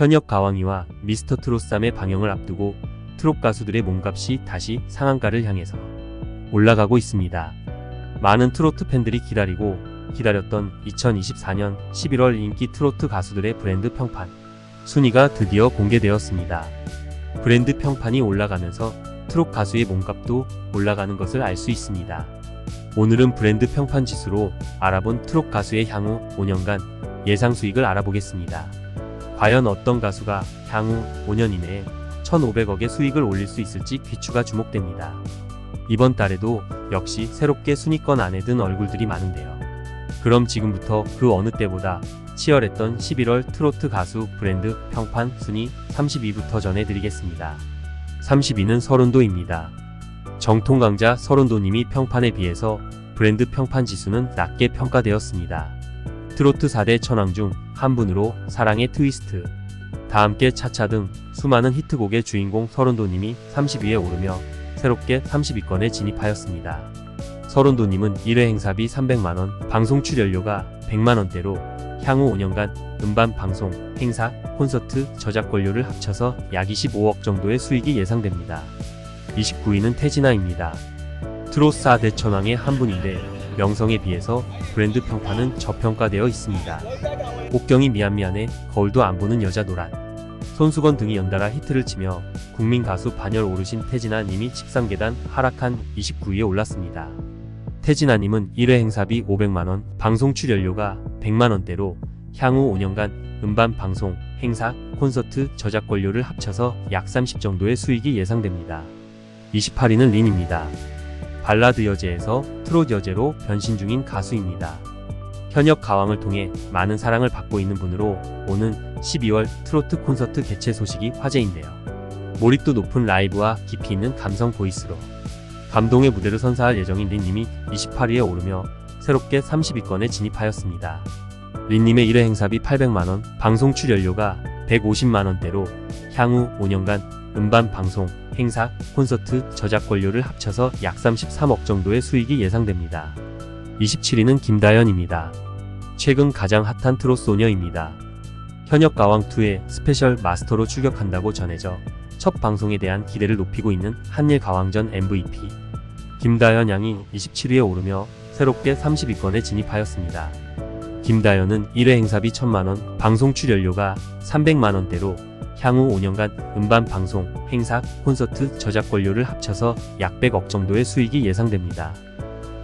현역 가왕이와 미스터 트롯3의 방영을 앞두고 트롯 가수들의 몸값이 다시 상한가를 향해서 올라가고 있습니다. 많은 트로트 팬들이 기다리고 기다렸던 2024년 11월 인기 트로트 가수들의 브랜드 평판 순위가 드디어 공개되었습니다. 브랜드 평판이 올라가면서 트롯 가수의 몸값도 올라가는 것을 알 수 있습니다. 오늘은 브랜드 평판 지수로 알아본 트롯 가수의 향후 5년간 예상 수익을 알아보겠습니다. 과연 어떤 가수가 향후 5년 이내에 1,500억의 수익을 올릴 수 있을지 귀추가 주목됩니다. 이번 달에도 역시 새롭게 순위권 안에 든 얼굴들이 많은데요. 그럼 지금부터 그 어느 때보다 치열했던 11월 트로트 가수 브랜드 평판 순위 32부터 전해드리겠습니다. 32는 서른도입니다. 정통 강자 서른도님이 평판에 비해서 브랜드 평판 지수는 낮게 평가되었습니다. 트로트 4대 천왕 중 한 분으로 사랑의 트위스트, 다 함께 차차 등 수많은 히트곡의 주인공 서른도님이 30위에 오르며 새롭게 30위권에 진입하였습니다. 서른도님은 1회 행사비 300만원, 방송 출연료가 100만원대로 향후 5년간 음반 방송, 행사, 콘서트, 저작권료를 합쳐서 약 25억 정도의 수익이 예상됩니다. 29위는 태진아입니다. 트롯 4대 천왕의 한 분인데 명성에 비해서 브랜드 평판은 저평가되어 있습니다. 옥경이 미안미안해 거울도 안 보는 여자 노란 손수건 등이 연달아 히트를 치며 국민 가수 반열 오르신 태진아 님이 13계단 하락한 29위에 올랐습니다. 태진아 님은 1회 행사비 500만원, 방송 출연료가 100만원대로 향후 5년간 음반 방송, 행사, 콘서트, 저작권료를 합쳐서 약 30 정도의 수익이 예상됩니다. 28위는 린입니다. 발라드 여제에서 트롯 여제로 변신 중인 가수입니다. 현역 가왕을 통해 많은 사랑을 받고 있는 분으로 오는 12월 트로트 콘서트 개최 소식이 화제인데요. 몰입도 높은 라이브와 깊이 있는 감성 보이스로 감동의 무대를 선사할 예정인 린님이 28위에 오르며 새롭게 30위권에 진입하였습니다. 린님의 1회 행사비 800만원, 방송 출연료가 150만원대로 향후 5년간 음반 방송, 행사, 콘서트, 저작 권료를 합쳐서 약 33억 정도의 수익이 예상됩니다. 27위는 김다연입니다. 최근 가장 핫한 트롯 소녀입니다. 현역 가왕2의 스페셜 마스터로 출격한다고 전해져 첫 방송에 대한 기대를 높이고 있는 한일 가왕전 MVP 김다연 양이 27위에 오르며 새롭게 30위권에 진입하였습니다. 김다연은 1회 행사비 1000만원, 방송 출연료가 300만원대로 향후 5년간 음반 방송, 행사, 콘서트, 저작권료를 합쳐서 약 100억 정도의 수익이 예상됩니다.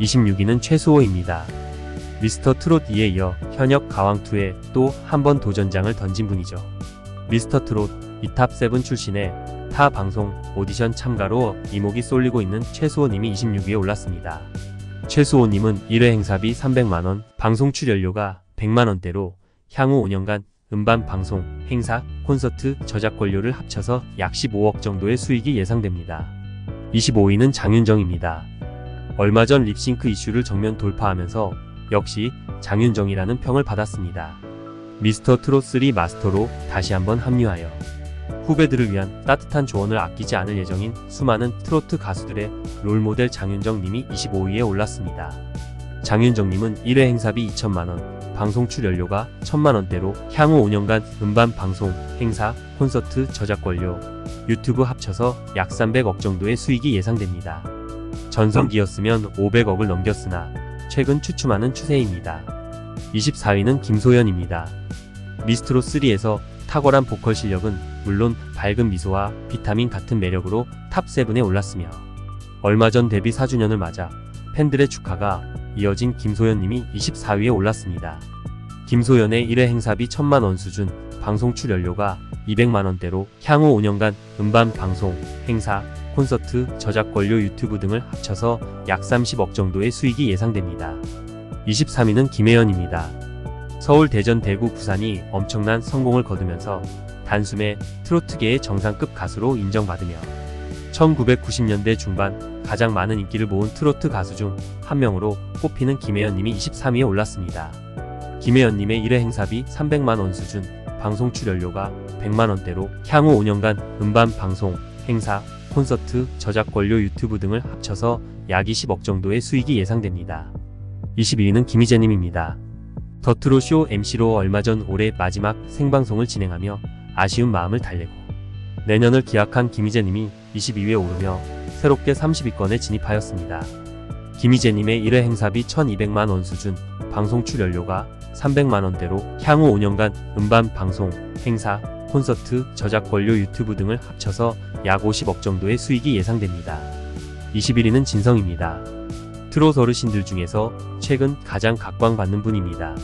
26위는 최수호입니다. 미스터 트롯 2에 이어 현역 가왕2에 또 한 번 도전장을 던진 분이죠. 미스터 트롯 이탑7 출신의 타 방송 오디션 참가로 이목이 쏠리고 있는 최수호님이 26위에 올랐습니다. 최수호님은 1회 행사비 300만원, 방송 출연료가 100만원대로 향후 5년간 음반 방송, 행사, 콘서트, 저작권료를 합쳐서 약 15억 정도의 수익이 예상됩니다. 25위는 장윤정입니다. 얼마 전 립싱크 이슈를 정면 돌파하면서 역시 장윤정이라는 평을 받았습니다. 미스터 트롯 3 마스터로 다시 한번 합류하여 후배들을 위한 따뜻한 조언을 아끼지 않을 예정인 수많은 트로트 가수들의 롤모델 장윤정 님이 25위에 올랐습니다. 장윤정 님은 1회 행사비 2천만원, 방송 출 연료가 1천만원대로 향후 5년간 음반 방송, 행사, 콘서트, 저작권료, 유튜브 합쳐서 약 300억 정도의 수익이 예상됩니다. 전성기였으면 500억을 넘겼으나 최근 추춤하는 추세입니다. 24위는 김소연입니다. 미스트로 3에서 탁월한 보컬 실력은 물론 밝은 미소와 비타민 같은 매력으로 탑7에 올랐으며 얼마 전 데뷔 4주년을 맞아 팬들의 축하가 이어진 김소연님이 24위에 올랐습니다. 김소연의 1회 행사비 1000만원 수준, 방송 출연료가 200만원대로 향후 5년간 음반 방송, 행사, 콘서트, 저작권료 유튜브 등을 합쳐서 약 30억 정도의 수익이 예상됩니다. 23위는 김혜연입니다. 서울, 대전, 대구, 부산이 엄청난 성공을 거두면서 단숨에 트로트계의 정상급 가수로 인정받으며 1990년대 중반 가장 많은 인기를 모은 트로트 가수 중 한 명으로 꼽히는 김혜연님이 23위에 올랐습니다. 김혜연님의 1회 행사비 300만원 수준, 방송 출연료가 100만원대로 향후 5년간 음반 방송, 행사, 콘서트, 저작권료 유튜브 등을 합쳐서 약 20억 정도의 수익이 예상됩니다. 22위는 김희재님입니다. 더트로 쇼 MC로 얼마 전 올해 마지막 생방송을 진행하며 아쉬운 마음을 달래고 내년을 기약한 김희재님이 22위에 오르며 새롭게 30위권에 진입하였습니다. 김희재님의 1회 행사비 1200만 원 수준, 방송 출연료가 300만 원대로 향후 5년간 음반 방송, 행사, 콘서트, 저작 권료 유튜브 등을 합쳐서 약 50억 정도의 수익이 예상됩니다. 21위는 진성입니다. 트롯 어르신들 중에서 최근 가장 각광받는 분입니다.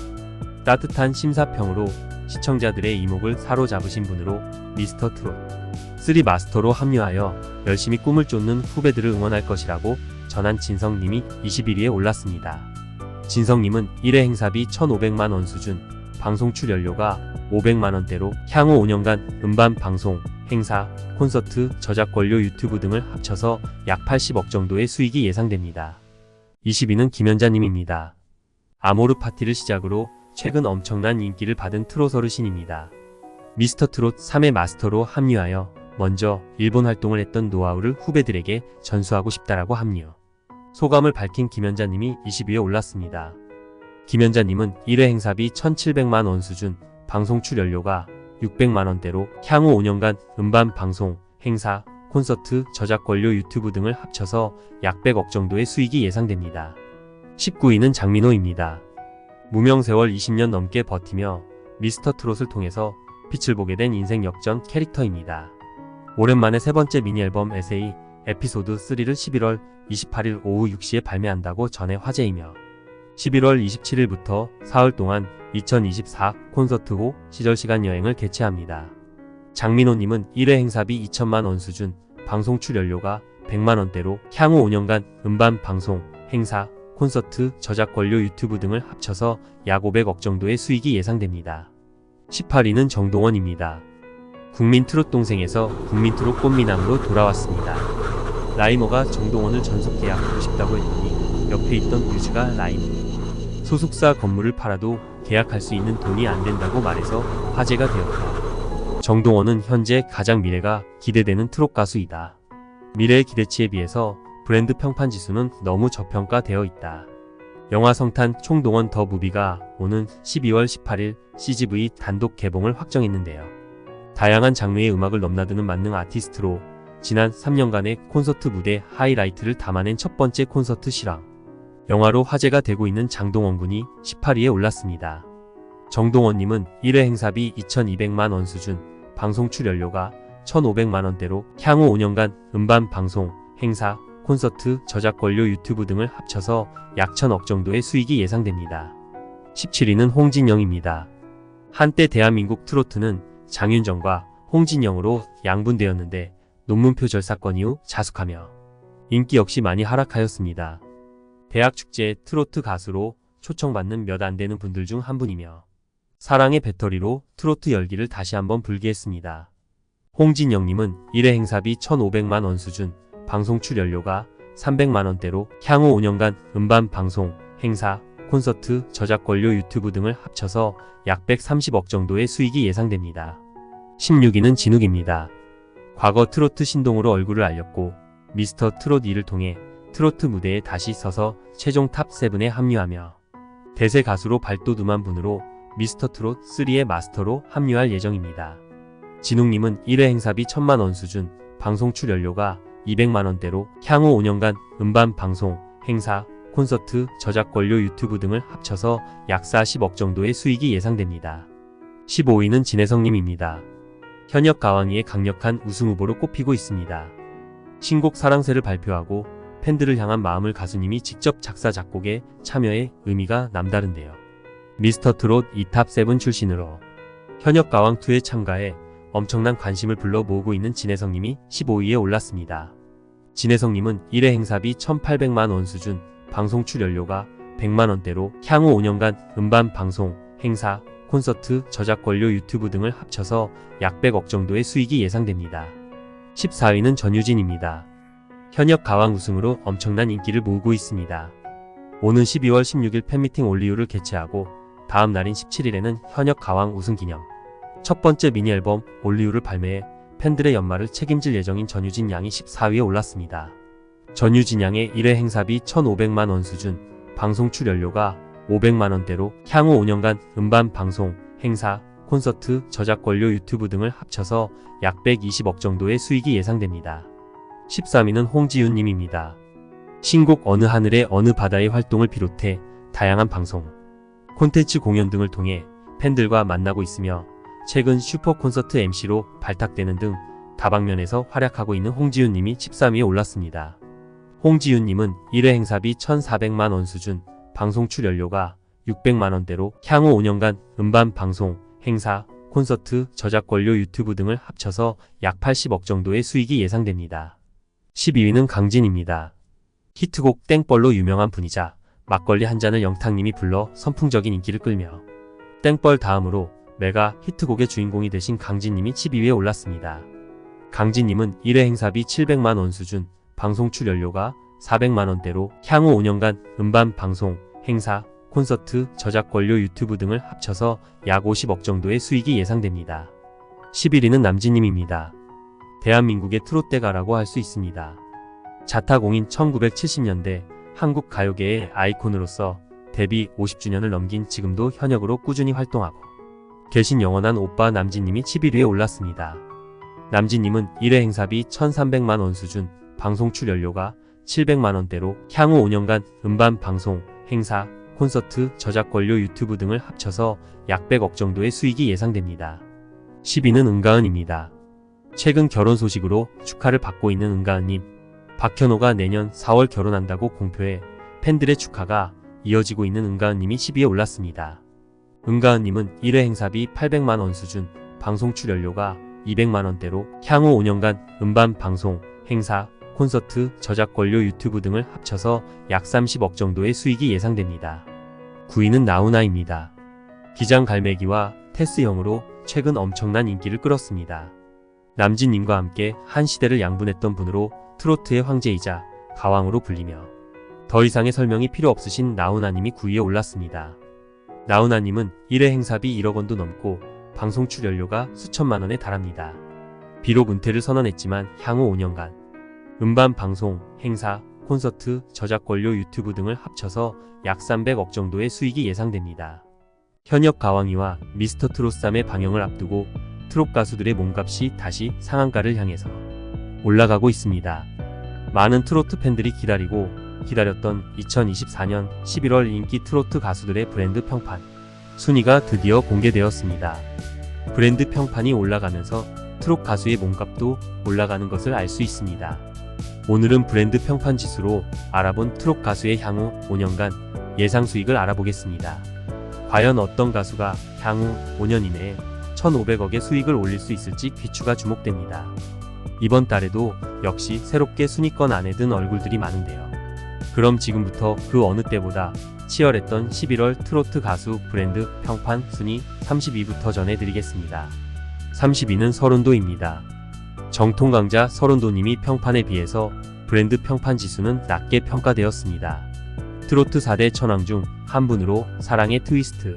따뜻한 심사평으로 시청자들의 이목을 사로잡으신 분으로 미스터 트롯 3 마스터로 합류하여 열심히 꿈을 쫓는 후배들을 응원할 것이라고 전한 진성님이 21위에 올랐습니다. 진성님은 1회 행사비 1,500만 원 수준, 방송 출연료가 500만 원대로 향후 5년간 음반 방송, 행사, 콘서트, 저작 권료 유튜브 등을 합쳐서 약 80억 정도의 수익이 예상됩니다. 20위는 김연자님입니다. 아모르 파티를 시작으로 최근 엄청난 인기를 받은 트롯 어르신입니다. 미스터 트롯 3회 마스터로 합류하여 먼저 일본 활동을 했던 노하우를 후배들에게 전수하고 싶다라고 합류. 소감을 밝힌 김연자님이 20위에 올랐습니다. 김연자님은 1회 행사비 1,700만 원 수준, 방송 출연료가 600만 원대로 향후 5년간 음반 방송, 행사, 콘서트, 저작 권료 유튜브 등을 합쳐서 약 100억 정도의 수익이 예상됩니다. 19위는 장민호입니다. 무명 세월 20년 넘게 버티며 미스터 트롯을 통해서 빛을 보게 된 인생 역전 캐릭터입니다. 오랜만에 세 번째 미니 앨범 에세이 에피소드 3를 11월 28일 오후 6시에 발매한다고 전해 화제이며 11월 27일부터 사흘 동안 2024 콘서트호 시절 시간 여행을 개최합니다. 장민호님은 1회 행사비 2천만 원 수준, 방송 출연료가 100만 원대로 향후 5년간 음반 방송, 행사, 콘서트, 저작 권료 유튜브 등을 합쳐서 약 500억 정도의 수익이 예상됩니다. 18위는 정동원입니다. 국민 트롯 동생에서 국민 트롯 꽃미남으로 돌아왔습니다. 라이머가 정동원을 전속 계약하고 싶다고 했더니 옆에 있던 뮤즈가 라이머. 소속사 건물을 팔아도 계약할 수 있는 돈이 안 된다고 말해서 화제가 되었다. 정동원은 현재 가장 미래가 기대되는 트롯 가수이다. 미래의 기대치에 비해서 브랜드 평판 지수는 너무 저평가되어 있다. 영화 성탄 총동원 더 무비가 오는 12월 18일 CGV 단독 개봉을 확정했는데요. 다양한 장르의 음악을 넘나드는 만능 아티스트로 지난 3년간의 콘서트 무대 하이라이트를 담아낸 첫 번째 콘서트 실황. 영화로 화제가 되고 있는 장동원 군이 18위에 올랐습니다. 정동원님은 1회 행사비 2,200만 원 수준, 방송 출연료가 1,500만 원대로 향후 5년간 음반 방송, 행사, 콘서트, 저작 권료 유튜브 등을 합쳐서 약 1,000억 정도의 수익이 예상됩니다. 17위는 홍진영입니다. 한때 대한민국 트로트는 장윤정과 홍진영으로 양분되었는데 논문표 절사건 이후 자숙하며 인기 역시 많이 하락하였습니다. 대학 축제에 트로트 가수로 초청받는 몇 안 되는 분들 중 한 분이며 사랑의 배터리로 트로트 열기를 다시 한번 불게 했습니다. 홍진영님은 1회 행사비 1,500만 원 수준, 방송 출연료가 300만 원대로 향후 5년간 음반 방송, 행사, 콘서트, 저작 권료 유튜브 등을 합쳐서 약 130억 정도의 수익이 예상됩니다. 16위는 진욱입니다. 과거 트로트 신동으로 얼굴을 알렸고 미스터 트롯 2를 통해 트로트 무대에 다시 서서 최종 탑7에 합류하며 대세 가수로 발돋움한 분으로 미스터 트롯 3의 마스터로 합류할 예정입니다. 진욱님은 1회 행사비 1000만원 수준, 방송 출연료가 200만원대로 향후 5년간 음반 방송, 행사, 콘서트, 저작 권료 유튜브 등을 합쳐서 약 40억 정도의 수익이 예상됩니다. 15위는 진혜성님입니다. 현역 가왕이의 강력한 우승 후보로 꼽히고 있습니다. 신곡 사랑새를 발표하고 팬들을 향한 마음을 가수님이 직접 작사 작곡에 참여해 의미가 남다른데요. 미스터 트롯 2탑7 출신으로 현역 가왕2에 참가해 엄청난 관심을 불러 모으고 있는 진혜성님이 15위에 올랐습니다. 진혜성님은 1회 행사비 1,800만 원 수준, 방송 출연료가 100만 원대로 향후 5년간 음반 방송, 행사, 콘서트, 저작 권료 유튜브 등을 합쳐서 약 100억 정도의 수익이 예상됩니다. 14위는 전유진입니다. 현역 가왕 우승으로 엄청난 인기를 모으고 있습니다. 오는 12월 16일 팬미팅 올리우를 개최하고 다음 날인 17일에는 현역 가왕 우승 기념 첫 번째 미니 앨범 올리우를 발매해 팬들의 연말을 책임질 예정인 전유진 양이 14위에 올랐습니다. 전유진 양의 1회 행사비 1,500만 원 수준, 방송 출연료가 500만 원대로 향후 5년간 음반 방송, 행사, 콘서트, 저작권료 유튜브 등을 합쳐서 약 120억 정도의 수익이 예상됩니다. 13위는 홍지윤 님입니다. 신곡 어느 하늘의 어느 바다의 활동을 비롯해 다양한 방송, 콘텐츠 공연 등을 통해 팬들과 만나고 있으며 최근 슈퍼 콘서트 MC로 발탁되는 등 다방면에서 활약하고 있는 홍지윤 님이 13위에 올랐습니다. 홍지윤 님은 1회 행사비 1,400만 원 수준, 방송 출연료가 600만 원대로 향후 5년간 음반 방송, 행사, 콘서트, 저작권료 유튜브 등을 합쳐서 약 80억 정도의 수익이 예상됩니다. 12위는 강진입니다. 히트곡 땡벌로 유명한 분이자 막걸리 한 잔을 영탁님이 불러 선풍적인 인기를 끌며 땡벌 다음으로 메가 히트곡의 주인공이 되신 강진님이 12위에 올랐습니다. 강진님은 1회 행사비 700만 원 수준, 방송 출연료가 400만 원대로 향후 5년간 음반 방송, 행사, 콘서트, 저작권료 유튜브 등을 합쳐서 약 50억 정도의 수익이 예상됩니다. 11위는 남진님입니다. 대한민국의 트롯대가라고 할 수 있습니다. 자타공인 1970년대 한국 가요계의 아이콘으로서 데뷔 50주년을 넘긴 지금도 현역으로 꾸준히 활동하고 계신 영원한 오빠 남진님이 11위에 올랐습니다. 남진님은 1회 행사비 1,300만 원 수준, 방송 출연료가 700만 원대로 향후 5년간 음반 방송, 행사, 콘서트, 저작권료 유튜브 등을 합쳐서 약 100억 정도의 수익이 예상됩니다. 10위는 은가은입니다. 최근 결혼 소식으로 축하를 받고 있는 은가은님. 박현호가 내년 4월 결혼한다고 공표해 팬들의 축하가 이어지고 있는 은가은님이 10위에 올랐습니다. 은가은님은 1회 행사비 800만 원 수준, 방송 출연료가 200만 원대로 향후 5년간 음반 방송, 행사, 콘서트, 저작권료 유튜브 등을 합쳐서 약 30억 정도의 수익이 예상됩니다. 9위는 나훈아입니다. 기장 갈매기와 테스형으로 최근 엄청난 인기를 끌었습니다. 남진님과 함께 한 시대를 양분했던 분으로 트로트의 황제이자 가왕으로 불리며 더 이상의 설명이 필요 없으신 나훈아님이 9위에 올랐습니다. 나훈아님은 1회 행사비 1억 원도 넘고 방송 출연료가 수천만 원에 달합니다. 비록 은퇴를 선언했지만 향후 5년간 음반 방송, 행사, 콘서트, 저작권료 유튜브 등을 합쳐서 약 300억 정도의 수익이 예상됩니다. 현역 가왕이와 미스터 트롯3의 방영을 앞두고 트롯 가수들의 몸값이 다시 상한가를 향해서 올라가고 있습니다. 많은 트로트 팬들이 기다리고 기다렸던 2024년 11월 인기 트로트 가수들의 브랜드 평판 순위가 드디어 공개되었습니다. 브랜드 평판이 올라가면서 트롯 가수의 몸값도 올라가는 것을 알 수 있습니다. 오늘은 브랜드 평판 지수로 알아본 트롯 가수의 향후 5년간 예상 수익을 알아보겠습니다. 과연 어떤 가수가 향후 5년 이내에 1,500억의 수익을 올릴 수 있을지 귀추가 주목됩니다. 이번 달에도 역시 새롭게 순위권 안에 든 얼굴들이 많은데요. 그럼 지금부터 그 어느 때보다 치열했던 11월 트로트 가수 브랜드 평판 순위 32부터 전해드리겠습니다. 32는 서른도입니다. 정통 강자 서른도님이 평판에 비해서 브랜드 평판 지수는 낮게 평가되었습니다. 트로트 4대 천왕 중 한 분으로 사랑의 트위스트,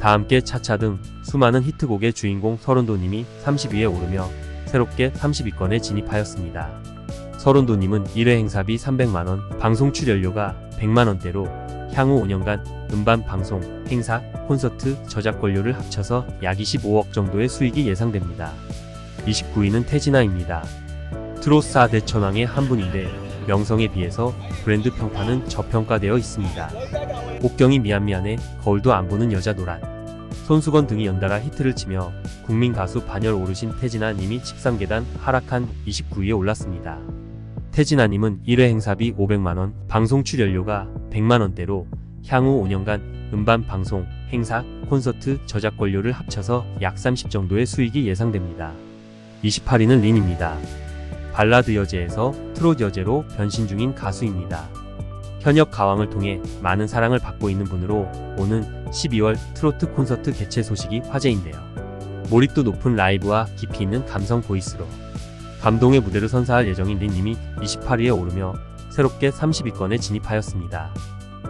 다 함께 차차 등 수많은 히트곡의 주인공 서른도님이 30위에 오르며 새롭게 30위권에 진입하였습니다. 서른도님은 1회 행사비 300만원, 방송 출연료가 100만원대로 향후 5년간 음반 방송, 행사, 콘서트, 저작권료를 합쳐서 약 25억 정도의 수익이 예상됩니다. 29위는 태진아입니다. 트롯 4대 천왕의 한 분인데 명성에 비해서 브랜드 평판은 저평가되어 있습니다. 옥경이 미안미안해 거울도 안 보는 여자 노란 손수건 등이 연달아 히트를 치며 국민 가수 반열 오르신 태진아 님이 13계단 하락한 29위에 올랐습니다. 태진아 님은 1회 행사비 500만원, 방송 출연료가 100만원대로 향후 5년간 음반 방송, 행사, 콘서트, 저작권료를 합쳐서 약 30 정도의 수익이 예상됩니다. 28위는 린입니다. 발라드 여제에서 트롯 여제로 변신 중인 가수입니다. 현역 가왕을 통해 많은 사랑을 받고 있는 분으로 오는 12월 트로트 콘서트 개최 소식이 화제인데요. 몰입도 높은 라이브와 깊이 있는 감성 보이스로 감동의 무대를 선사할 예정인 린님이 28위에 오르며 새롭게 30위권에 진입하였습니다.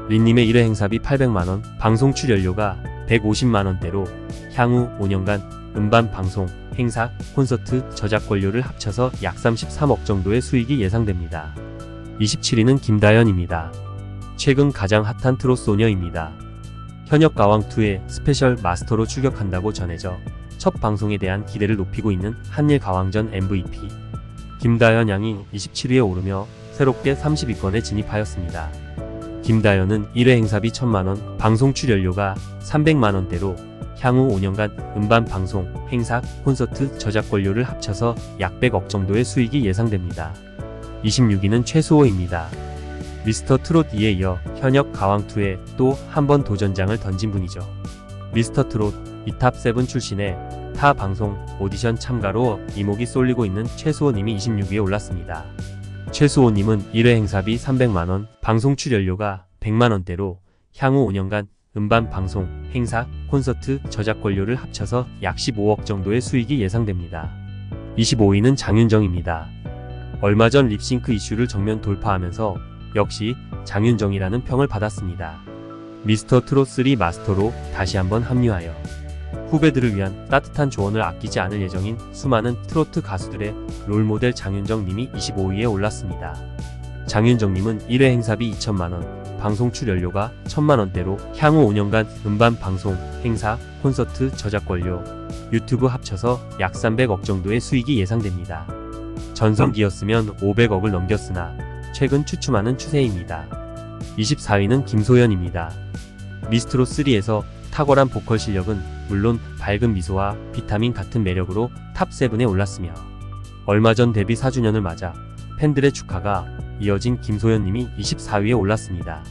린님의 1회 행사비 800만원, 방송 출연료가 150만원대로 향후 5년간 음반 방송, 행사, 콘서트, 저작 권료를 합쳐서 약 33억 정도의 수익이 예상됩니다. 27위는 김다연입니다. 최근 가장 핫한 트롯 소녀입니다. 현역 가왕2의 스페셜 마스터로 출격한다고 전해져 첫 방송에 대한 기대를 높이고 있는 한일 가왕전 MVP 김다현 양이 27위에 오르며 새롭게 30위권에 진입하였습니다. 김다현은 1회 행사비 1000만원, 방송 출연료가 300만원대로 향후 5년간 음반 방송, 행사, 콘서트 저작권료를 합쳐서 약 100억 정도의 수익이 예상됩니다. 26위는 최수호입니다. 미스터 트롯 2에 이어 현역 가왕2에 또 한 번 도전장을 던진 분이죠. 미스터 트롯 이탑7 출신의 타 방송 오디션 참가로 이목이 쏠리고 있는 최수호님이 26위에 올랐습니다. 최수호님은 1회 행사비 300만원, 방송 출연료가 100만원대로 향후 5년간 음반 방송, 행사, 콘서트, 저작권료를 합쳐서 약 15억 정도의 수익이 예상됩니다. 25위는 장윤정입니다. 얼마 전 립싱크 이슈를 정면 돌파하면서 역시 장윤정이라는 평을 받았습니다. 미스터 트롯 3 마스터로 다시 한번 합류하여 후배들을 위한 따뜻한 조언을 아끼지 않을 예정인 수많은 트로트 가수들의 롤모델 장윤정 님이 25위에 올랐습니다. 장윤정 님은 1회 행사비 2천만원, 방송 출 연료가 1천만원대로 향후 5년간 음반 방송, 행사, 콘서트, 저작권료, 유튜브 합쳐서 약 300억 정도의 수익이 예상됩니다. 전성기였으면 500억을 넘겼으나 최근 추춤하는 추세입니다. 24위는 김소연입니다. 미스트로 3에서 탁월한 보컬 실력은 물론 밝은 미소와 비타민 같은 매력으로 탑7에 올랐으며 얼마 전 데뷔 4주년을 맞아 팬들의 축하가 이어진 김소연님이 24위에 올랐습니다.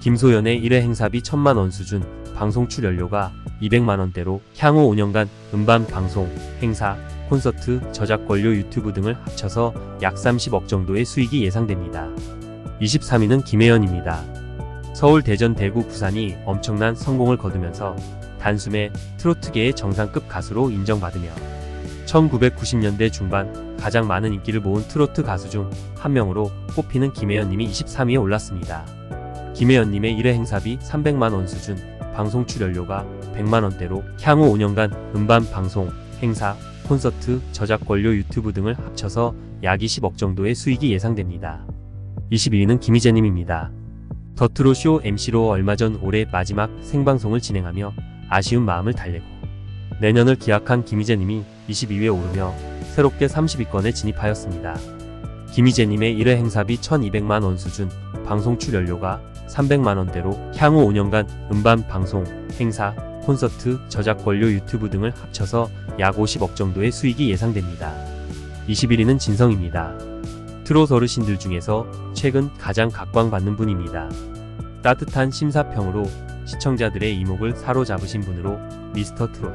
김소연의 1회 행사비 1000만원 수준, 방송 출연료가 200만원대로 향후 5년간 음반 방송, 행사, 콘서트, 저작권료 유튜브 등을 합쳐서 약 30억 정도의 수익이 예상됩니다. 23위는 김혜연입니다. 서울, 대전, 대구, 부산이 엄청난 성공을 거두면서 단숨에 트로트계의 정상급 가수로 인정받으며 1990년대 중반 가장 많은 인기를 모은 트로트 가수 중 한 명으로 꼽히는 김혜연님이 23위에 올랐습니다. 김혜연님의 1회 행사비 300만원 수준, 방송 출연료가 100만원대로 향후 5년간 음반 방송, 행사, 콘서트, 저작권료 유튜브 등을 합쳐서 약 20억 정도의 수익이 예상됩니다. 22위는 김희재님입니다. 더트로쇼 MC로 얼마 전 올해 마지막 생방송을 진행하며 아쉬운 마음을 달래고 내년을 기약한 김희재님이 22위에 오르며 새롭게 30위권에 진입하였습니다. 김희재님의 1회 행사비 1200만원 수준, 방송 출연료가 300만원대로 향후 5년간 음반 방송, 행사, 콘서트, 저작권료 유튜브 등을 합쳐서 약 50억 정도의 수익이 예상됩니다. 21위는 진성입니다. 트롯 어르신들 중에서 최근 가장 각광받는 분입니다. 따뜻한 심사평으로 시청자들의 이목을 사로잡으신 분으로 미스터 트롯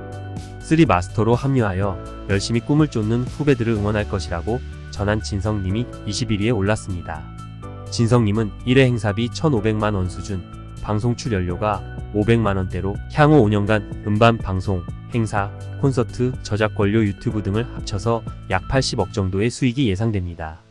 3 마스터로 합류하여 열심히 꿈을 쫓는 후배들을 응원할 것이라고 전한 진성님이 21위에 올랐습니다. 진성님은 1회 행사비 1,500만원 수준, 방송 출연료가 500만원대로 향후 5년간 음반 방송, 행사, 콘서트, 저작권료 유튜브 등을 합쳐서 약 80억 정도의 수익이 예상됩니다.